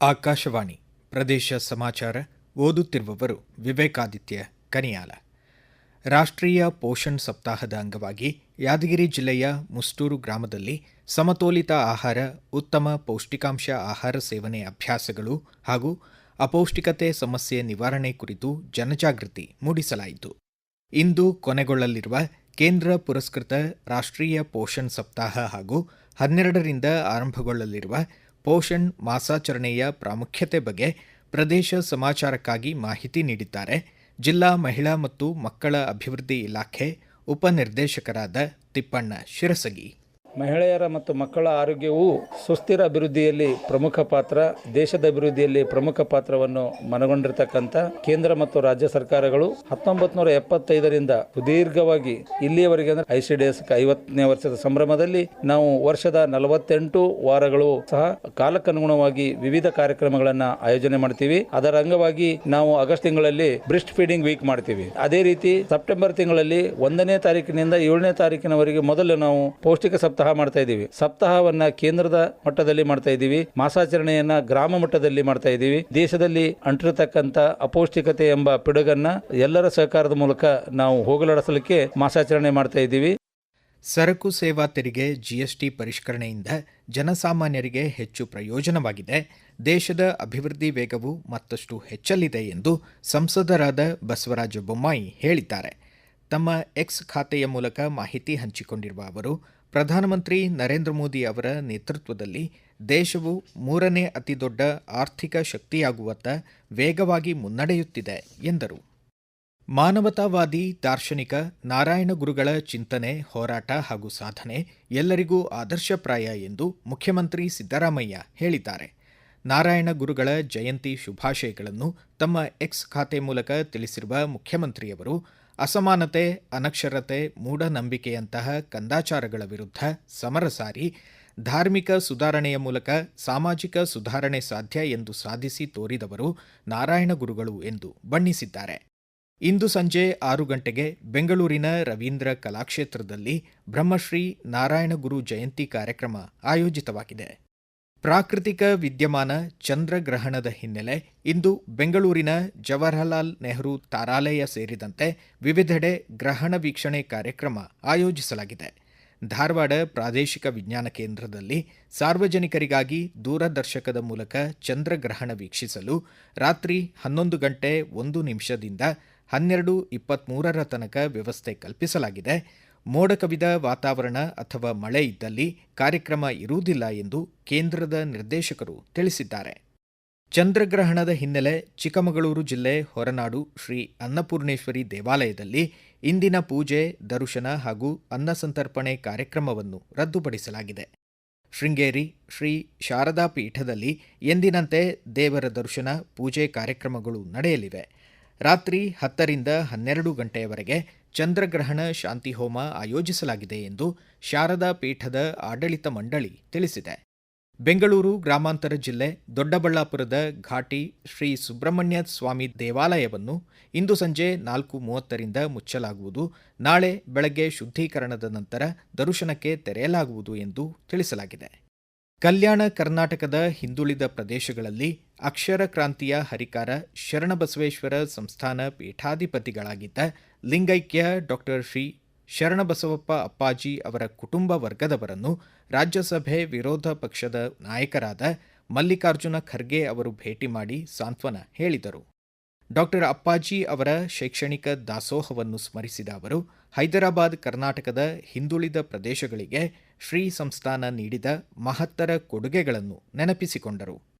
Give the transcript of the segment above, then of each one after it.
ಆಕಾಶವಾಣಿ ಪ್ರದೇಶ ಸಮಾಚಾರ ಓದುತ್ತಿರುವವರು ವಿವೇಕಾದಿತ್ಯ ಕನಿಯಾಲ. ರಾಷ್ಟ್ರೀಯ ಪೋಷಣ್ ಸಪ್ತಾಹದ ಅಂಗವಾಗಿ ಯಾದಗಿರಿ ಜಿಲ್ಲೆಯ ಮುಷ್ಟೂರು ಗ್ರಾಮದಲ್ಲಿ ಸಮತೋಲಿತ ಆಹಾರ, ಉತ್ತಮ ಪೌಷ್ಟಿಕಾಂಶ ಆಹಾರ ಸೇವನೆ ಅಭ್ಯಾಸಗಳು ಹಾಗೂ ಅಪೌಷ್ಟಿಕತೆ ಸಮಸ್ಯೆ ನಿವಾರಣೆ ಕುರಿತು ಜನಜಾಗೃತಿ ಮೂಡಿಸಲಾಯಿತು. ಇಂದು ಕೊನೆಗೊಳ್ಳಲಿರುವ ಕೇಂದ್ರ ಪುರಸ್ಕೃತ ರಾಷ್ಟ್ರೀಯ ಪೋಷಣ್ ಸಪ್ತಾಹ ಹಾಗೂ ಹನ್ನೆರಡರಿಂದ ಆರಂಭಗೊಳ್ಳಲಿರುವ ಪೋಷಣ್ ಮಾಸಾಚರಣೆಯ ಪ್ರಾಮುಖ್ಯತೆ ಬಗ್ಗೆ ಪ್ರದೇಶ ಸಮಾಚಾರಕ್ಕಾಗಿ ಮಾಹಿತಿ ನೀಡಿದ್ದಾರೆ. ಜಿಲ್ಲಾ ಮಹಿಳಾ ಮತ್ತು ಮಕ್ಕಳ ಅಭಿವೃದ್ಧಿ ಇಲಾಖೆ ಉಪನಿರ್ದೇಶಕರಾದ ತಿಪ್ಪಣ್ಣ ಶಿರಸಗಿ. ಮಹಿಳೆಯರ ಮತ್ತು ಮಕ್ಕಳ ಆರೋಗ್ಯವು ಸುಸ್ಥಿರ ಅಭಿವೃದ್ಧಿಯಲ್ಲಿ ಪ್ರಮುಖ ಪಾತ್ರ, ದೇಶದ ಅಭಿವೃದ್ಧಿಯಲ್ಲಿ ಪ್ರಮುಖ ಪಾತ್ರವನ್ನು ಮನಗೊಂಡಿರತಕ್ಕಂಥ ಕೇಂದ್ರ ಮತ್ತು ರಾಜ್ಯ ಸರ್ಕಾರಗಳು ಹತ್ತೊಂಬತ್ತು ನೂರ ಎಪ್ಪತ್ತೈದರಿಂದ ಸುದೀರ್ಘವಾಗಿ ಇಲ್ಲಿಯವರೆಗೆ ಅಂದ್ರೆ ಎಸ್ ಐವತ್ತನೇ ವರ್ಷದ ಸಂಭ್ರಮದಲ್ಲಿ ನಾವು ವರ್ಷದ ನಲವತ್ತೆಂಟು ವಾರಗಳು ಸಹ ಕಾಲಕ್ಕನುಗುಣವಾಗಿ ವಿವಿಧ ಕಾರ್ಯಕ್ರಮಗಳನ್ನ ಆಯೋಜನೆ ಮಾಡ್ತೀವಿ. ಅದರ ಅಂಗವಾಗಿ ನಾವು ಆಗಸ್ಟ್ ತಿಂಗಳಲ್ಲಿ ಬ್ರಿಸ್ಟ್ ಫೀಡಿಂಗ್ ವೀಕ್ ಮಾಡ್ತೀವಿ. ಅದೇ ರೀತಿ ಸೆಪ್ಟೆಂಬರ್ ತಿಂಗಳಲ್ಲಿ ಒಂದನೇ ತಾರೀಕಿನಿಂದ ಏಳನೇ ತಾರೀಕಿನವರೆಗೆ ಮೊದಲು ನಾವು ಪೌಷ್ಟಿಕ ಸಪ್ತಾಹ ಮಾಡ್ತಾ ಇದ್ದೀವಿ. ಸಪ್ತಾಹವನ್ನ ಕೇಂದ್ರದ ಮಟ್ಟದಲ್ಲಿ ಮಾಡ್ತಾ ಇದ್ದೀವಿ. ಮಾಸಾಚರಣೆಯನ್ನ ಗ್ರಾಮ ಮಟ್ಟದಲ್ಲಿ ಮಾಡ್ತಾ ಇದ್ದೀವಿ. ದೇಶದಲ್ಲಿ ಅಂಟಿರತಕ್ಕಂತ ಅಪೌಷ್ಟಿಕತೆ ಎಂಬ ಪಿಡುಗನ್ನ ಎಲ್ಲರ ಸಹಕಾರದ ಮೂಲಕ ನಾವು ಹೋಗಲಾಡಿಸಲಿಕ್ಕೆ ಮಾಸಾಚರಣೆ ಮಾಡ್ತಾ ಇದ್ದೀವಿ. ಸರಕು ಸೇವಾ ತೆರಿಗೆ ಜಿಎಸ್ಟಿ ಪರಿಷ್ಕರಣೆಯಿಂದ ಜನಸಾಮಾನ್ಯರಿಗೆ ಹೆಚ್ಚು ಪ್ರಯೋಜನವಾಗಿದೆ. ದೇಶದ ಅಭಿವೃದ್ಧಿ ವೇಗವು ಮತ್ತಷ್ಟು ಹೆಚ್ಚಲಿದೆ ಎಂದು ಸಂಸದರಾದ ಬಸವರಾಜ ಬೊಮ್ಮಾಯಿ ಹೇಳಿದ್ದಾರೆ. ತಮ್ಮ ಎಕ್ಸ್ ಖಾತೆಯ ಮೂಲಕ ಮಾಹಿತಿ ಹಂಚಿಕೊಂಡಿರುವ ಅವರು, ಪ್ರಧಾನಮಂತ್ರಿ ನರೇಂದ್ರ ಮೋದಿ ಅವರ ನೇತೃತ್ವದಲ್ಲಿ ದೇಶವು ಮೂರನೇ ಅತಿದೊಡ್ಡ ಆರ್ಥಿಕ ಶಕ್ತಿಯಾಗುವತ್ತ ವೇಗವಾಗಿ ಮುನ್ನಡೆಯುತ್ತಿದೆ ಎಂದರು. ಮಾನವತಾವಾದಿ ದಾರ್ಶನಿಕ ನಾರಾಯಣ ಗುರುಗಳ ಚಿಂತನೆ, ಹೋರಾಟ ಹಾಗೂ ಸಾಧನೆ ಎಲ್ಲರಿಗೂ ಆದರ್ಶಪ್ರಾಯ ಎಂದು ಮುಖ್ಯಮಂತ್ರಿ ಸಿದ್ದರಾಮಯ್ಯ ಹೇಳಿದ್ದಾರೆ. ನಾರಾಯಣ ಗುರುಗಳ ಜಯಂತಿ ಶುಭಾಶಯಗಳನ್ನು ತಮ್ಮ ಎಕ್ಸ್ ಖಾತೆ ಮೂಲಕ ತಿಳಿಸಿರುವ ಮುಖ್ಯಮಂತ್ರಿಯವರು ಅಸಮಾನತೆ, ಅನಕ್ಷರತೆ, ಮೂಢನಂಬಿಕೆಯಂತಹ ಕಂದಾಚಾರಗಳ ವಿರುದ್ಧ ಸಮರ ಸಾರಿ, ಧಾರ್ಮಿಕ ಸುಧಾರಣೆಯ ಮೂಲಕ ಸಾಮಾಜಿಕ ಸುಧಾರಣೆ ಸಾಧ್ಯ ಎಂದು ಸಾಧಿಸಿ ತೋರಿದವರು ನಾರಾಯಣ ಗುರುಗಳು ಎಂದು ಬಣ್ಣಿಸಿದ್ದಾರೆ. ಇಂದು ಸಂಜೆ ಆರು ಗಂಟೆಗೆ ಬೆಂಗಳೂರಿನ ರವೀಂದ್ರ ಕಲಾಕ್ಷೇತ್ರದಲ್ಲಿ ಬ್ರಹ್ಮಶ್ರೀ ನಾರಾಯಣ ಗುರು ಜಯಂತಿ ಕಾರ್ಯಕ್ರಮ ಆಯೋಜಿತವಾಗಿದೆ. ಪ್ರಾಕೃತಿಕ ವಿದ್ಯಮಾನ ಚಂದ್ರಗ್ರಹಣದ ಹಿನ್ನೆಲೆ ಇಂದು ಬೆಂಗಳೂರಿನ ಜವಾಹರಲಾಲ್ ನೆಹರು ತಾರಾಲಯ ಸೇರಿದಂತೆ ವಿವಿಧೆಡೆ ಗ್ರಹಣ ವೀಕ್ಷಣೆ ಕಾರ್ಯಕ್ರಮ ಆಯೋಜಿಸಲಾಗಿದೆ. ಧಾರವಾಡ ಪ್ರಾದೇಶಿಕ ವಿಜ್ಞಾನ ಕೇಂದ್ರದಲ್ಲಿ ಸಾರ್ವಜನಿಕರಿಗಾಗಿ ದೂರದರ್ಶಕದ ಮೂಲಕ ಚಂದ್ರಗ್ರಹಣ ವೀಕ್ಷಿಸಲು ರಾತ್ರಿ ಹನ್ನೊಂದು ಗಂಟೆ ಒಂದು ನಿಮಿಷದಿಂದ ಹನ್ನೆರಡು ಇಪ್ಪತ್ತ್ಮೂರರ ತನಕ ವ್ಯವಸ್ಥೆ ಕಲ್ಪಿಸಲಾಗಿದೆ. ಮೋಡ ಕವಿದ ವಾತಾವರಣ ಅಥವಾ ಮಳೆ ಇದ್ದಲ್ಲಿ ಕಾರ್ಯಕ್ರಮ ಇರುವುದಿಲ್ಲ ಎಂದು ಕೇಂದ್ರದ ನಿರ್ದೇಶಕರು ತಿಳಿಸಿದ್ದಾರೆ. ಚಂದ್ರಗ್ರಹಣದ ಹಿನ್ನೆಲೆ ಚಿಕ್ಕಮಗಳೂರು ಜಿಲ್ಲೆ ಹೊರನಾಡು ಶ್ರೀ ಅನ್ನಪೂರ್ಣೇಶ್ವರಿ ದೇವಾಲಯದಲ್ಲಿ ಇಂದಿನ ಪೂಜೆ, ದರ್ಶನ ಹಾಗೂ ಅನ್ನಸಂತರ್ಪಣೆ ಕಾರ್ಯಕ್ರಮವನ್ನು ರದ್ದುಪಡಿಸಲಾಗಿದೆ. ಶೃಂಗೇರಿ ಶ್ರೀ ಶಾರದಾ ಪೀಠದಲ್ಲಿ ಎಂದಿನಂತೆ ದೇವರ ದರ್ಶನ, ಪೂಜೆ ಕಾರ್ಯಕ್ರಮಗಳು ನಡೆಯಲಿವೆ. ರಾತ್ರಿ ಹತ್ತರಿಂದ ಹನ್ನೆರಡು ಗಂಟೆಯವರೆಗೆ ಚಂದ್ರಗ್ರಹಣ ಶಾಂತಿ ಹೋಮ ಆಯೋಜಿಸಲಾಗಿದೆ ಎಂದು ಶಾರದಾ ಪೀಠದ ಆಡಳಿತ ಮಂಡಳಿ ತಿಳಿಸಿದೆ. ಬೆಂಗಳೂರು ಗ್ರಾಮಾಂತರ ಜಿಲ್ಲೆ ದೊಡ್ಡಬಳ್ಳಾಪುರದ ಘಾಟಿ ಶ್ರೀ ಸುಬ್ರಹ್ಮಣ್ಯ ಸ್ವಾಮಿ ದೇವಾಲಯವನ್ನು ಇಂದು ಸಂಜೆ ನಾಲ್ಕು ಮೂವತ್ತರಿಂದ ಮುಚ್ಚಲಾಗುವುದು. ನಾಳೆ ಬೆಳಗ್ಗೆ ಶುದ್ಧೀಕರಣದ ನಂತರ ದರ್ಶನಕ್ಕೆ ತೆರೆಯಲಾಗುವುದು ಎಂದು ತಿಳಿಸಲಾಗಿದೆ. ಕಲ್ಯಾಣ ಕರ್ನಾಟಕದ ಹಿಂದುಳಿದ ಪ್ರದೇಶಗಳಲ್ಲಿ ಅಕ್ಷರ ಕ್ರಾಂತಿಯ ಹರಿಕಾರ ಶರಣಬಸವೇಶ್ವರ ಸಂಸ್ಥಾನ ಪೀಠಾಧಿಪತಿಗಳಾಗಿದ್ದ ಲಿಂಗೈಕ್ಯ ಡಾಕ್ಟರ್ ಶ್ರೀ ಶರಣಬಸವಪ್ಪ ಅಪ್ಪಾಜಿ ಅವರ ಕುಟುಂಬ ವರ್ಗದವರನ್ನು ರಾಜ್ಯಸಭೆ ವಿರೋಧ ಪಕ್ಷದ ನಾಯಕರಾದ ಮಲ್ಲಿಕಾರ್ಜುನ ಖರ್ಗೆ ಅವರು ಭೇಟಿ ಮಾಡಿ ಸಾಂತ್ವನ ಹೇಳಿದರು. ಡಾಕ್ಟರ್ ಅಪ್ಪಾಜಿ ಅವರ ಶೈಕ್ಷಣಿಕ ದಾಸೋಹವನ್ನು ಸ್ಮರಿಸಿದ ಅವರು, ಹೈದರಾಬಾದ್ ಕರ್ನಾಟಕದ ಹಿಂದುಳಿದ ಪ್ರದೇಶಗಳಿಗೆ ಶ್ರೀ ಸಂಸ್ಥಾನ ನೀಡಿದ ಮಹತ್ತರ ಕೊಡುಗೆಗಳನ್ನು ನೆನಪಿಸಿಕೊಂಡರು.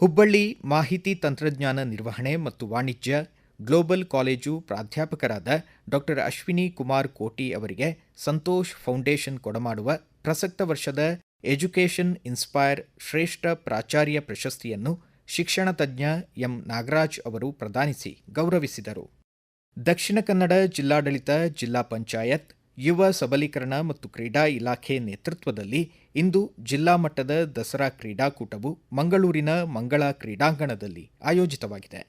ಹುಬ್ಬಳ್ಳಿ ಮಾಹಿತಿ ತಂತ್ರಜ್ಞಾನ ನಿರ್ವಹಣೆ ಮತ್ತು ವಾಣಿಜ್ಯ ಗ್ಲೋಬಲ್ ಕಾಲೇಜು ಪ್ರಾಧ್ಯಾಪಕರಾದ ಡಾಕ್ಟರ್ ಅಶ್ವಿನಿ ಕುಮಾರ್ ಕೋಟಿ ಅವರಿಗೆ ಸಂತೋಷ್ ಫೌಂಡೇಶನ್ ಕೊಡಮಾಡುವ ಪ್ರಸಕ್ತ ವರ್ಷದ ಎಜುಕೇಷನ್ ಇನ್ಸ್ಪೈರ್ ಶ್ರೇಷ್ಠ ಪ್ರಾಚಾರ್ಯ ಪ್ರಶಸ್ತಿಯನ್ನು ಶಿಕ್ಷಣ ತಜ್ಞ ಎಂ ನಾಗರಾಜ್ ಅವರು ಪ್ರದಾನಿಸಿ ಗೌರವಿಸಿದರು. ದಕ್ಷಿಣ ಕನ್ನಡ ಜಿಲ್ಲಾಡಳಿತ ಜಿಲ್ಲಾ ಪಂಚಾಯತ್ ಯುವ ಸಬಲೀಕರಣ ಮತ್ತು ಕ್ರೀಡಾ ಇಲಾಖೆ ನೇತೃತ್ವದಲ್ಲಿ ಇಂದು ಜಿಲ್ಲಾ ಮಟ್ಟದ ದಸರಾ ಕ್ರೀಡಾಕೂಟವು ಮಂಗಳೂರಿನ ಮಂಗಳ ಕ್ರೀಡಾಂಗಣದಲ್ಲಿ ಆಯೋಜಿತವಾಗಿದೆ.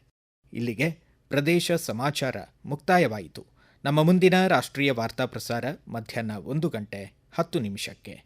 ಇಲ್ಲಿಗೆ ಪ್ರದೇಶ ಸಮಾಚಾರ ಮುಕ್ತಾಯವಾಯಿತು. ನಮ್ಮ ಮುಂದಿನ ರಾಷ್ಟ್ರೀಯ ವಾರ್ತಾ ಪ್ರಸಾರ ಮಧ್ಯಾಹ್ನ ಒಂದು ಗಂಟೆ ಹತ್ತು ನಿಮಿಷಕ್ಕೆ.